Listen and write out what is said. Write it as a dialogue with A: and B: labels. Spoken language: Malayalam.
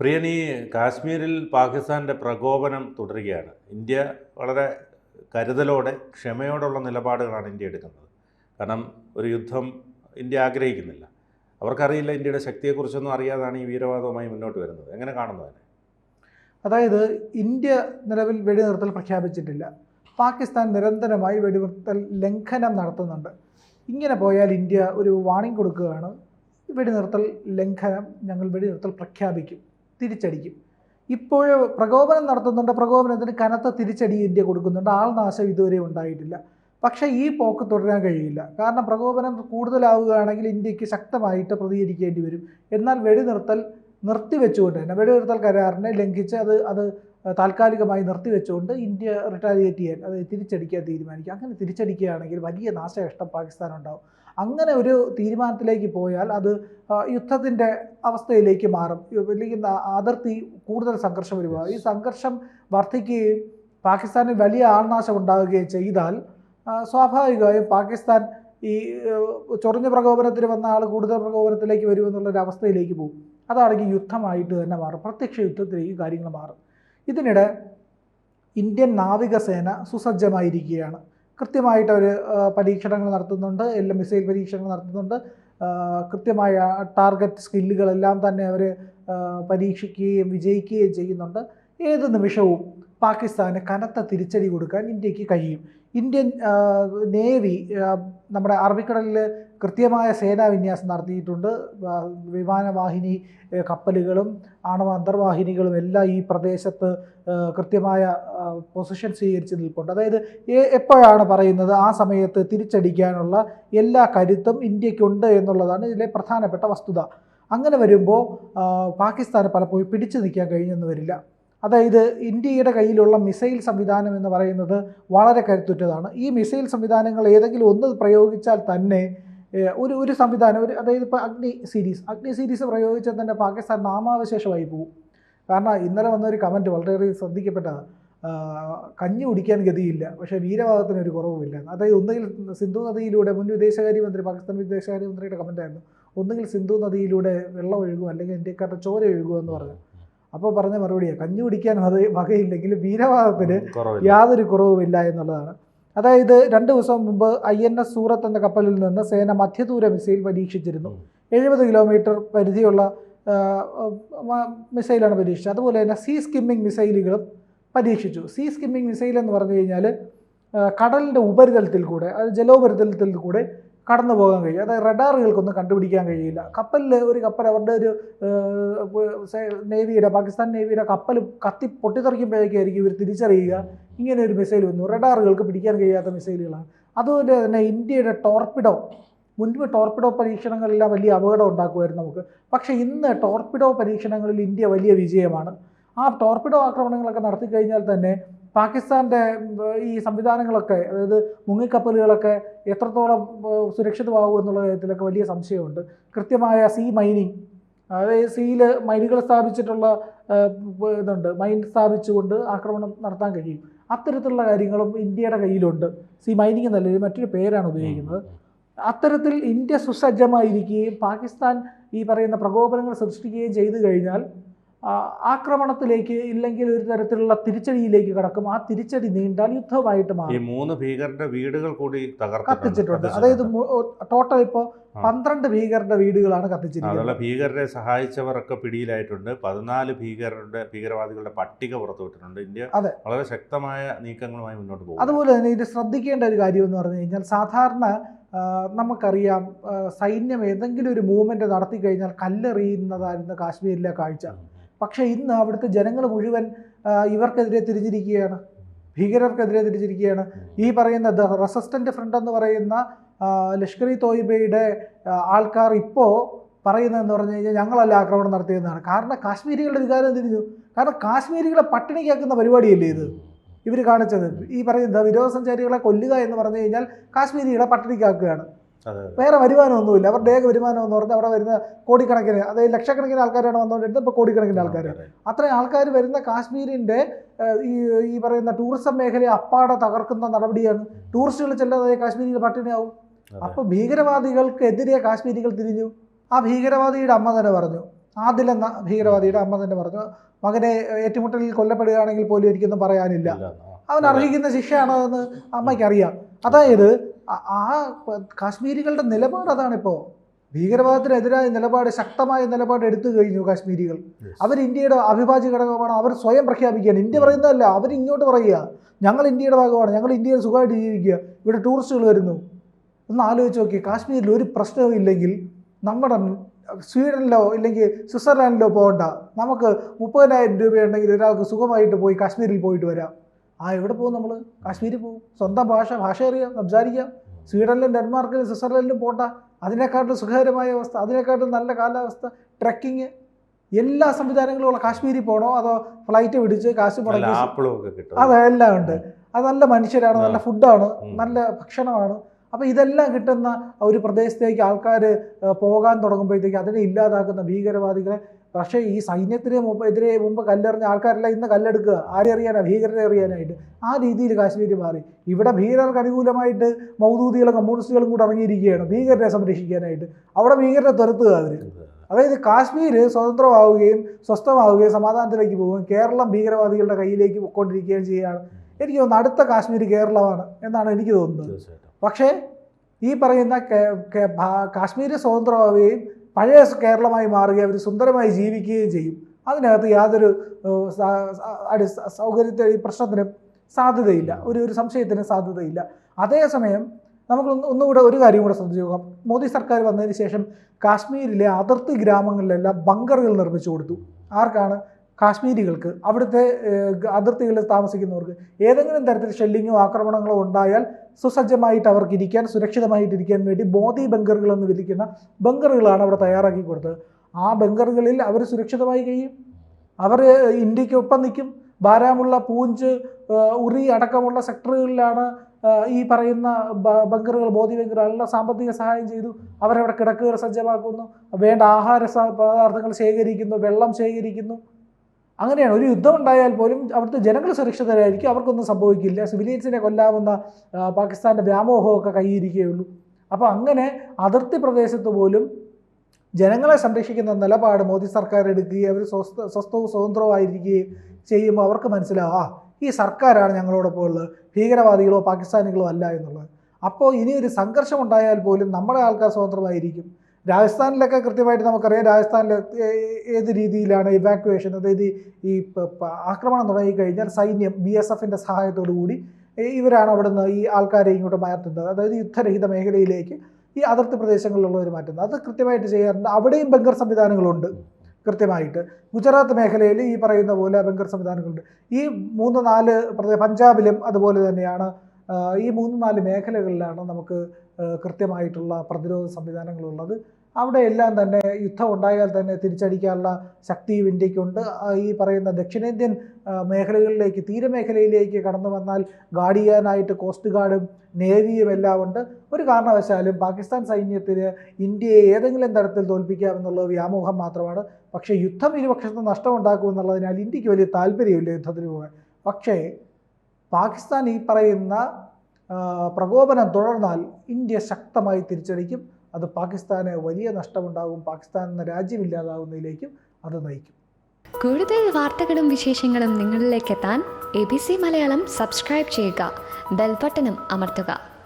A: പ്രിയൻ ഈ കാശ്മീരിൽ പാകിസ്ഥാന്റെ പ്രകോപനം തുടരുകയാണ്. ഇന്ത്യ വളരെ കരുതലോടെ ക്ഷമയോടുള്ള നിലപാടുകളാണ് ഇന്ത്യ എടുക്കുന്നത്. കാരണം ഒരു യുദ്ധം ഇന്ത്യ ആഗ്രഹിക്കുന്നില്ല. അവർക്കറിയില്ല ഇന്ത്യയുടെ ശക്തിയെക്കുറിച്ചൊന്നും അറിയാതാണ് ഈ വീരവാദവുമായി മുന്നോട്ട് വരുന്നത്. എങ്ങനെ കാണുന്നു അതിനെ?
B: അതായത് ഇന്ത്യ നിലവിൽ വെടിനിർത്തൽ പ്രഖ്യാപിച്ചിട്ടില്ല. പാകിസ്ഥാൻ നിരന്തരമായി വെടിനിർത്തൽ ലംഘനം നടത്തുന്നുണ്ട്. ഇങ്ങനെ പോയാൽ ഇന്ത്യ ഒരു വാണിംഗ് കൊടുക്കുകയാണ്. വെടിനിർത്തൽ ലംഘനം ഞങ്ങൾ വെടിനിർത്തൽ പ്രഖ്യാപിക്കും. തിരിച്ചടിക്കും. ഇപ്പോൾ പ്രകോപനം നടത്തുന്നുണ്ട്. പ്രകോപനത്തിന് കനത്ത തിരിച്ചടി ഇന്ത്യ കൊടുക്കുന്നുണ്ട്. ആൾനാശം ഇതുവരെ ഉണ്ടായിട്ടില്ല. പക്ഷേ ഈ പോക്ക് തുടരാൻ കഴിയില്ല. കാരണം പ്രകോപനം കൂടുതലാവുകയാണെങ്കിൽ ഇന്ത്യയ്ക്ക് ശക്തമായിട്ട് പ്രതികരിക്കേണ്ടി വരും. എന്നാൽ വെടിനിർത്തൽ നിർത്തിവെച്ചുകൊണ്ട് തന്നെ വെടിനിർത്തൽ കരാറിനെ ലംഘിച്ച് അത് അത് താൽക്കാലികമായി നിർത്തിവെച്ചുകൊണ്ട് ഇന്ത്യ റിട്ടാലിയേറ്റ് ചെയ്യാൻ അത് തിരിച്ചടിക്കാൻ തീരുമാനിക്കുക അങ്ങനെ തിരിച്ചടിക്കുകയാണെങ്കിൽ വലിയ നാശനഷ്ടം പാകിസ്ഥാൻ ഉണ്ടാവും അങ്ങനെ ഒരു തീരുമാനത്തിലേക്ക് പോയാൽ അത് യുദ്ധത്തിന്റെ അവസ്ഥയിലേക്ക് മാറും. അല്ലെങ്കിൽ അതിർത്തി കൂടുതൽ സംഘർഷം വരുക ഈ സംഘർഷം വർദ്ധിക്കുകയും പാകിസ്ഥാനിൽ വലിയ ആൾനാശം ഉണ്ടാവുകയും ചെയ്താൽ സ്വാഭാവികമായും പാകിസ്ഥാൻ ഈ ചൊറിഞ്ഞ പ്രകോപനത്തിന് വന്ന ആൾ കൂടുതൽ പ്രകോപനത്തിലേക്ക് വരുമെന്നുള്ളൊരു അവസ്ഥയിലേക്ക് പോകും. അതാണെങ്കിൽ യുദ്ധമായിട്ട് തന്നെ മാറും. പ്രത്യക്ഷ യുദ്ധത്തിലേക്ക് കാര്യങ്ങൾ മാറും. ഇതിനിടെ ഇന്ത്യൻ നാവികസേന സുസജ്ജമായിരിക്കുകയാണ്. കൃത്യമായിട്ട് അവർ പരീക്ഷണങ്ങൾ നടത്തുന്നുണ്ട് എല്ലാ മിസൈൽ പരീക്ഷണങ്ങൾ നടത്തുന്നുണ്ട്. കൃത്യമായ ടാർഗറ്റ് സ്കില്ലുകളെല്ലാം തന്നെ അവർ പരീക്ഷിക്കുകയും വിജയിക്കുകയും ചെയ്യുന്നുണ്ട്. ഏത് നിമിഷവും പാകിസ്ഥാന് കനത്ത തിരിച്ചടി കൊടുക്കാൻ ഇന്ത്യയ്ക്ക് കഴിയും. ഇന്ത്യൻ നേവി നമ്മുടെ അറബിക്കടലിൽ കൃത്യമായ സേനാ വിന്യാസം നടത്തിയിട്ടുണ്ട്. വിമാനവാഹിനി കപ്പലുകളും ആണവ അന്തർവാഹിനികളും എല്ലാം ഈ പ്രദേശത്ത് കൃത്യമായ പൊസിഷൻ സ്വീകരിച്ച് നിൽപ്പുണ്ട്. അതായത് എപ്പോഴാണ് പറയുന്നത് ആ സമയത്ത് തിരിച്ചടിക്കാനുള്ള എല്ലാ കരുത്തും ഇന്ത്യക്കുണ്ട് എന്നുള്ളതാണ് ഇതിലെ പ്രധാനപ്പെട്ട വസ്തുത. അങ്ങനെ വരുമ്പോൾ പാകിസ്ഥാൻ പലപ്പോഴും പിടിച്ചു നിൽക്കാൻ കഴിഞ്ഞെന്ന് വരില്ല. അതായത് ഇന്ത്യയുടെ കയ്യിലുള്ള മിസൈൽ സംവിധാനം എന്ന് പറയുന്നത് വളരെ കരുത്തുറ്റതാണ്. ഈ മിസൈൽ സംവിധാനങ്ങൾ ഏതെങ്കിലും ഒന്ന് പ്രയോഗിച്ചാൽ തന്നെ ഒരു ഒരു സംവിധാനം ഒരു അതായത് ഇപ്പോൾ അഗ്നി സീരീസ് അഗ്നി സീരീസ് പ്രയോഗിച്ചാൽ തന്നെ പാകിസ്ഥാൻ നാമാവശേഷമായി പോകും കാരണം ഇന്നലെ വന്ന ഒരു കമന്റ് വളരെയേറെ ശ്രദ്ധിക്കപ്പെട്ടതാണ് കഞ്ഞി കുടിക്കാൻ ഗതിയില്ല പക്ഷേ വീരവാദത്തിന് ഒരു കുറവുമില്ല. അതായത് ഒന്നുകിൽ സിന്ധു നദിയിലൂടെ മുൻ വിദേശകാര്യമന്ത്രി പാകിസ്ഥാൻ വിദേശകാര്യ വിദേശകാര്യമന്ത്രിയുടെ കമന്റായിരുന്നു ഒന്നുകിൽ സിന്ധു നദിയിലൂടെ വെള്ളം ഒഴുകും അല്ലെങ്കിൽ ഇന്ത്യക്കാരുടെ ചോര ഒഴുകും എന്ന് പറഞ്ഞു. അപ്പോൾ പറഞ്ഞ മറുപടിയാണ് കഞ്ഞി കുടിക്കാൻ അത് വകയില്ലെങ്കിൽ വീരവാദത്തിന് യാതൊരു കുറവുമില്ല എന്നുള്ളതാണ്. അതായത് രണ്ട് ദിവസം മുമ്പ് ഐ എൻ എസ് സൂറത്ത് എന്ന കപ്പലിൽ നിന്ന് സേന മധ്യദൂര മിസൈൽ പരീക്ഷിച്ചിരുന്നു. എഴുപത് കിലോമീറ്റർ പരിധിയുള്ള മിസൈലാണ് പരീക്ഷിച്ചത്. അതുപോലെ തന്നെ സീ സ്കിമ്മിംഗ് മിസൈലുകളും പരീക്ഷിച്ചു. സീ സ്കിമ്മിംഗ് മിസൈൽ എന്ന് പറഞ്ഞു കഴിഞ്ഞാൽ കടലിന്റെ ഉപരിതലത്തിൽ കൂടെ അത് ജലോപരിതലത്തിൽ കൂടെ കടന്നു പോകാൻ കഴിയും അതായത് റഡാറുകൾക്കൊന്നും കണ്ടുപിടിക്കാൻ കഴിയില്ല. കപ്പലിൽ ഒരു കപ്പൽ അവരുടെ ഒരു നേവിയുടെ പാകിസ്ഥാൻ നേവിയുടെ കപ്പൽ കത്തി പൊട്ടിത്തെറിക്കുമ്പോഴേക്കായിരിക്കും ഇവർ തിരിച്ചറിയുക. ഇങ്ങനെ ഒരു മിസൈൽ വന്നു. റഡാറുകൾക്ക് പിടിക്കാൻ കഴിയാത്ത മിസൈലുകളാണ് അതുപോലെ തന്നെ ഇന്ത്യയുടെ ടോർപ്പിഡോ മുൻപ് ടോർപ്പിഡോ പരീക്ഷണങ്ങളെല്ലാം വലിയ അപകടം ഉണ്ടാക്കുമായിരുന്നു നമുക്ക്. പക്ഷേ ഇന്ന് ടോർപ്പിഡോ പരീക്ഷണങ്ങളിൽ ഇന്ത്യ വലിയ വിജയമാണ്. ആ ടോർപിഡോ ആക്രമണങ്ങളൊക്കെ നടത്തിക്കഴിഞ്ഞാൽ തന്നെ പാകിസ്ഥാന്റെ ഈ സംവിധാനങ്ങളൊക്കെ അതായത് മുങ്ങിക്കപ്പലുകളൊക്കെ എത്രത്തോളം സുരക്ഷിതമാകും എന്നുള്ള കാര്യത്തിലൊക്കെ വലിയ സംശയമുണ്ട്. കൃത്യമായ സീ മൈനിങ് അതായത് സീയിൽ മൈനുകൾ സ്ഥാപിച്ചിട്ടുള്ള ഇതുണ്ട്. മൈൻ സ്ഥാപിച്ചുകൊണ്ട് ആക്രമണം നടത്താൻ കഴിയും. അത്തരത്തിലുള്ള കാര്യങ്ങളും ഇന്ത്യയുടെ കയ്യിലുണ്ട്. സീ മൈനിങ് എന്നല്ല മറ്റൊരു പേരാണ് ഉപയോഗിക്കുന്നത്. അത്തരത്തിൽ ഇന്ത്യ സുസജ്ജമായിരിക്കുകയും പാകിസ്ഥാൻ ഈ പറയുന്ന പ്രകോപനങ്ങൾ സൃഷ്ടിക്കുകയും ചെയ്തു കഴിഞ്ഞാൽ ആക്രമണത്തിലേക്ക് ഇല്ലെങ്കിൽ ഒരു തരത്തിലുള്ള തിരിച്ചടിയിലേക്ക് കടക്കും. ആ തിരിച്ചടി നീണ്ടാൽ യുദ്ധമായിട്ട്
A: ഈ
B: മാറും
A: മൂന്ന് ഭീകരന്റെ വീടുകൾ കൂടി
B: കത്തിച്ചിട്ടുണ്ട്. അതായത് ടോട്ടൽ ഇപ്പോൾ. പന്ത്രണ്ട് ഭീകരന്റെ വീടുകളാണ് കത്തിച്ചിരിക്കുന്നത്.
A: ഭീകരരെ സഹായിച്ചവരൊക്കെ പിടിയിലായിട്ടുണ്ട്. പതിനാല് ഭീകരരുടെ ഭീകരവാദികളുടെ പട്ടിക പുറത്തുവിട്ടിട്ടുണ്ട് ഇന്ത്യ
B: അതെ.
A: വളരെ ശക്തമായ നീക്കങ്ങളുമായി മുന്നോട്ട് പോകും
B: അതുപോലെ തന്നെ ഇത് ശ്രദ്ധിക്കേണ്ട ഒരു കാര്യം എന്ന് പറഞ്ഞു കഴിഞ്ഞാൽ സാധാരണ നമുക്കറിയാം സൈന്യം ഏതെങ്കിലും ഒരു മൂവ്മെന്റ് നടത്തി കഴിഞ്ഞാൽ കല്ലെറിയുന്നതായിരുന്നു കാശ്മീരിലെ കാഴ്ച. പക്ഷേ ഇന്ന് അവിടുത്തെ ജനങ്ങൾ മുഴുവൻ ഇവർക്കെതിരെ തിരിഞ്ഞിരിക്കുകയാണ്. ഭീകരർക്കെതിരെ തിരിഞ്ഞിരിക്കുകയാണ്. ഈ പറയുന്ന ദ റെസിസ്റ്റന്റ് ഫ്രണ്ട് എന്ന് പറയുന്ന ലഷ്കർ ഇ തോയിബയുടെ ആൾക്കാർ ഇപ്പോൾ പറയുന്നതെന്ന് പറഞ്ഞു കഴിഞ്ഞാൽ ഞങ്ങളല്ല ആക്രമണം നടത്തിയതെന്നാണ്. കാരണം കാശ്മീരികളുടെ വികാരം തിരിഞ്ഞു കാരണം കാശ്മീരികളെ പട്ടിണിക്കാക്കുന്ന പരിപാടിയല്ലേ ഇത്? ഇവർ കാണിച്ചത്. ഈ പറയുന്ന വിനോദസഞ്ചാരികളെ കൊല്ലുക എന്ന് പറഞ്ഞു കഴിഞ്ഞാൽ കാശ്മീരികളെ പട്ടിണിക്കാക്കുകയാണ്. വേറെ വരുമാനമൊന്നുമില്ല. അവരുടെ ഏക വരുമാനം എന്ന് പറഞ്ഞാൽ അവിടെ വരുന്ന കോടിക്കണക്കിന് അതായത് ലക്ഷക്കണക്കിന് ആൾക്കാരാണ് വന്നുകൊണ്ടിരുന്നത് ഇപ്പോൾ കോടിക്കണക്കിന് ആൾക്കാർ അത്രയും ആൾക്കാർ വരുന്ന കാശ്മീരിന്റെ ഈ ഈ പറയുന്ന ടൂറിസം മേഖലയെ അപ്പാടെ തകർക്കുന്ന നടപടിയാണ്. ടൂറിസ്റ്റുകൾ ചെല്ലാതെ കാശ്മീരിൽ പട്ടിണിയാവും. അപ്പോൾ ഭീകരവാദികൾക്കെതിരെ കാശ്മീരികൾ തിരിഞ്ഞു. ആ ഭീകരവാദിയുടെ അമ്മ തന്നെ പറഞ്ഞു. ആദ്യം എന്ന ഭീകരവാദിയുടെ അമ്മ തന്നെ പറഞ്ഞു. മകനെ ഏറ്റുമുട്ടലിൽ കൊല്ലപ്പെടുകയാണെങ്കിൽ പോലും എനിക്കൊന്നും പറയാനില്ല. അവൻ അർഹിക്കുന്ന ശിക്ഷയാണോ എന്ന് അമ്മയ്ക്ക് അറിയാം അതായത് ആ- കാശ്മീരികളുടെ നിലപാട് അതാണിപ്പോൾ ഭീകരവാദത്തിനെതിരായ നിലപാട് ശക്തമായ നിലപാട് എടുത്തു കഴിഞ്ഞു കാശ്മീരികൾ. അവർ ഇന്ത്യയുടെ അവിഭാജ്യ ഘടകമാണ്. അവർ സ്വയം പ്രഖ്യാപിക്കുകയാണ്. ഇന്ത്യ പറയുന്നതല്ല അവർ ഇങ്ങോട്ട് പറയുക. ഞങ്ങൾ ഇന്ത്യയുടെ ഭാഗമാണ്. ഞങ്ങൾ ഇന്ത്യയിൽ സുഖമായിട്ട് ജീവിക്കുക. ഇവിടെ ടൂറിസ്റ്റുകൾ വരുന്നു. ഒന്ന് ആലോചിച്ച് നോക്കി കാശ്മീരിൽ ഒരു പ്രശ്നവും ഇല്ലെങ്കിൽ നമ്മുടെ സ്വീഡനിലോ ഇല്ലെങ്കിൽ സ്വിറ്റ്സർലാൻഡിലോ പോകണ്ട. നമുക്ക് മുപ്പതിനായിരം രൂപയുണ്ടെങ്കിൽ ഒരാൾക്ക് സുഖമായിട്ട് പോയി കാശ്മീരിൽ പോയിട്ട് വരാം. ആ എവിടെ പോകും നമ്മൾ കാശ്മീരിൽ പോകും. സ്വന്തം ഭാഷ ഭാഷ അറിയാം സംസാരിക്കാം. സ്വീഡനിലും ഡെൻമാർക്കിലും സ്വിറ്റ്സർലൻഡിലും പോട്ട അതിനെക്കാട്ടിലും സുഖകരമായ അവസ്ഥ അതിനെക്കാട്ടിലും നല്ല കാലാവസ്ഥ ട്രക്കിങ് എല്ലാ സംവിധാനങ്ങളും ഉള്ള കാശ്മീരിൽ പോകണോ അതോ ഫ്ലൈറ്റ് പിടിച്ച് കാശ് മുടക്കി? അതെല്ലാം ഉണ്ട്. അത് നല്ല മനുഷ്യരാണ് നല്ല ഫുഡാണ്. നല്ല ഭക്ഷണമാണ്. അപ്പോൾ ഇതെല്ലാം കിട്ടുന്ന ഒരു പ്രദേശത്തേക്ക് ആൾക്കാർ പോകാൻ തുടങ്ങുമ്പോഴത്തേക്ക് അതിനെ ഇല്ലാതാക്കുന്ന ഭീകരവാദികളെ പക്ഷേ ഈ സൈന്യത്തിന് മുമ്പ് എതിരെ മുമ്പ് കല്ലെറിഞ്ഞ ആൾക്കാരെല്ലാം ഇന്ന് കല്ലെടുക്കുക. ആരെ അറിയാനാ? ഭീകരരെ അറിയാനായിട്ട്. ആ രീതിയിൽ കാശ്മീർ മാറി. ഇവിടെ ഭീകരർക്ക് അനുകൂലമായിട്ട് മൗദൂദികളും കമ്മ്യൂണിസ്റ്റുകളും കൂടെ ഇറങ്ങിയിരിക്കുകയാണ് ഭീകരരെ സംരക്ഷിക്കാനായിട്ട്. അവിടെ ഭീകരരെ തുരത്തുക അവർ അതായത് കാശ്മീർ സ്വതന്ത്രമാവുകയും സ്വസ്ഥമാവുകയും സമാധാനത്തിലേക്ക് പോവുകയും കേരളം ഭീകരവാദികളുടെ കയ്യിലേക്ക് പൊയ്ക്കൊണ്ടിരിക്കുകയും ചെയ്യുകയാണ്. എനിക്ക് തോന്നുന്നു അടുത്ത കാശ്മീർ കേരളമാണ് എന്നാണ് എനിക്ക് തോന്നുന്നത്. പക്ഷേ ഈ പറയുന്ന കാശ്മീര് സ്വതന്ത്രമാവുകയും പഴയ കേരളമായി മാറുകയും അവർ സുന്ദരമായി ജീവിക്കുകയും ചെയ്യും. അതിനകത്ത് യാതൊരു സൗകര്യത്തെ ഈ പ്രശ്നത്തിന് സാധ്യതയില്ല. ഒരു ഒരു സംശയത്തിന് സാധ്യതയില്ല. അതേസമയം നമുക്ക് ഒന്ന് ഒന്നുകൂടെ ഒരു കാര്യം കൂടെ ശ്രദ്ധിച്ചു നോക്കാം. മോദി സർക്കാർ വന്നതിന് ശേഷം കാശ്മീരിലെ അതിർത്തി ഗ്രാമങ്ങളിലെല്ലാം ബങ്കറുകൾ നിർമ്മിച്ചു കൊടുത്തു. ആർക്കാണ് കാശ്മീരികൾക്ക് അവിടുത്തെ അതിർത്തികളിൽ താമസിക്കുന്നവർക്ക് ഏതെങ്കിലും തരത്തിൽ ഷെല്ലിങ്ങോ ആക്രമണങ്ങളോ ഉണ്ടായാൽ സുസജ്ജമായിട്ട് അവർക്ക് ഇരിക്കാൻ സുരക്ഷിതമായിട്ട് ഇരിക്കാൻ വേണ്ടി ബോധി ബങ്കറുകൾ എന്ന് വിളിക്കുന്ന ബങ്കറുകളാണ് അവിടെ തയ്യാറാക്കി കൊടുത്തത്. ആ ബങ്കറുകളിൽ അവർ സുരക്ഷിതമായി കഴിയും. അവർ ഇന്ത്യക്കൊപ്പം നിൽക്കും. ബാരാമുള്ള പൂഞ്ച് ഉറി അടക്കമുള്ള സെക്ടറുകളിലാണ് ഈ പറയുന്ന ബങ്കറുകൾ മോദി ബങ്കറുകളെല്ലാം സാമ്പത്തിക സഹായം ചെയ്തു. അവരവിടെ കിടക്കുകൾ സജ്ജമാക്കുന്നു. വേണ്ട ആഹാര പദാർത്ഥങ്ങൾ ശേഖരിക്കുന്നു വെള്ളം ശേഖരിക്കുന്നു. അങ്ങനെയാണ്. ഒരു യുദ്ധം ഉണ്ടായാൽ പോലും അവിടുത്തെ ജനങ്ങൾ സുരക്ഷിതരായിരിക്കും. അവർക്കൊന്നും സംഭവിക്കില്ല. സിവിലിയൻസിനെ കൊല്ലാവുന്ന പാകിസ്ഥാന്റെ വ്യാമോഹമൊക്കെ കൈയിരിക്കുകയുള്ളൂ. അപ്പോൾ അങ്ങനെ അതിർത്തി പ്രദേശത്ത് പോലും ജനങ്ങളെ സംരക്ഷിക്കുന്ന നിലപാട് മോദി സർക്കാർ എടുക്കുകയും അവർ സ്വസ്ഥ സ്വസ്ഥവും സ്വതന്ത്രവുമായിരിക്കുകയും ചെയ്യുമ്പോൾ അവർക്ക് മനസ്സിലാവും ആ ഈ സർക്കാരാണ് ഞങ്ങളോടൊപ്പം ഉള്ളത്. ഭീകരവാദികളോ പാകിസ്ഥാനികളോ അല്ല എന്നുള്ളത്. അപ്പോൾ ഇനി ഒരു സംഘർഷം ഉണ്ടായാൽ പോലും നമ്മുടെ ആൾക്കാർ സ്വതന്ത്രമായിരിക്കും. രാജസ്ഥാനിലൊക്കെ കൃത്യമായിട്ട് നമുക്കറിയാം രാജസ്ഥാനിൽ ഏത് രീതിയിലാണ് ഇവാക്യുവേഷൻ അതായത് ഈ- ആക്രമണം തുടങ്ങിക്കഴിഞ്ഞാൽ സൈന്യം ബി എസ് എഫിന്റെ സഹായത്തോടു കൂടി ഇവരാണ് അവിടുന്ന് ഈ ആൾക്കാരെ ഇങ്ങോട്ട് മാറ്റുന്നത്. അതായത് യുദ്ധരഹിത മേഖലയിലേക്ക് ഈ അതിർത്തി പ്രദേശങ്ങളിലുള്ളവർ മാറ്റുന്നത്. അത് കൃത്യമായിട്ട് ചെയ്യാറുണ്ട്. അവിടെയും ബങ്കർ സംവിധാനങ്ങളുണ്ട് കൃത്യമായിട്ട്. ഗുജറാത്ത് മേഖലയിൽ ഈ പറയുന്ന പോലെ ബങ്കർ സംവിധാനങ്ങളുണ്ട്. ഈ മൂന്ന് നാല് പഞ്ചാബിലും അതുപോലെ തന്നെയാണ് ഈ മൂന്ന് നാല് മേഖലകളിലാണ് നമുക്ക് കൃത്യമായിട്ടുള്ള പ്രതിരോധ സംവിധാനങ്ങളുള്ളത്. അവിടെ എല്ലാം തന്നെ യുദ്ധം ഉണ്ടായാൽ തന്നെ തിരിച്ചടിക്കാനുള്ള ശക്തിയും ഇന്ത്യക്കുണ്ട് ഈ പറയുന്ന ദക്ഷിണേന്ത്യൻ മേഖലകളിലേക്ക് തീരമേഖലയിലേക്ക് കടന്നു വന്നാൽ ഗാർഡ് ചെയ്യാനായിട്ട് കോസ്റ്റ് ഗാർഡും നേവിയും എല്ലാം ഉണ്ട്. ഒരു കാരണവശാലും പാകിസ്ഥാൻ സൈന്യത്തിന് ഇന്ത്യയെ ഏതെങ്കിലും തരത്തിൽ തോൽപ്പിക്കാമെന്നുള്ള വ്യാമോഹം മാത്രമാണ്. പക്ഷേ യുദ്ധം ഇരുപക്ഷത്തും നഷ്ടമുണ്ടാക്കുമെന്നുള്ളതിനാൽ ഇന്ത്യയ്ക്ക് വലിയ താല്പര്യമില്ല യുദ്ധത്തിന് പോകാൻ. പക്ഷേ പാകിസ്ഥാൻ ഈ പറയുന്ന പ്രകോപനം തുടർന്നാൽ ഇന്ത്യ ശക്തമായി തിരിച്ചടിക്കും. അത് പാകിസ്ഥാന് വലിയ നഷ്ടമുണ്ടാകും. പാകിസ്ഥാൻ എന്ന രാജ്യമില്ലാതാവുന്നതിലേക്കും അത് നയിക്കും.
C: കൂടുതൽ വാർത്തകളും വിശേഷങ്ങളും നിങ്ങളിലേക്ക് എത്താൻ A B C Malayalam subscribe ചെയ്യുക. ബെൽബട്ടനും അമർത്തുക.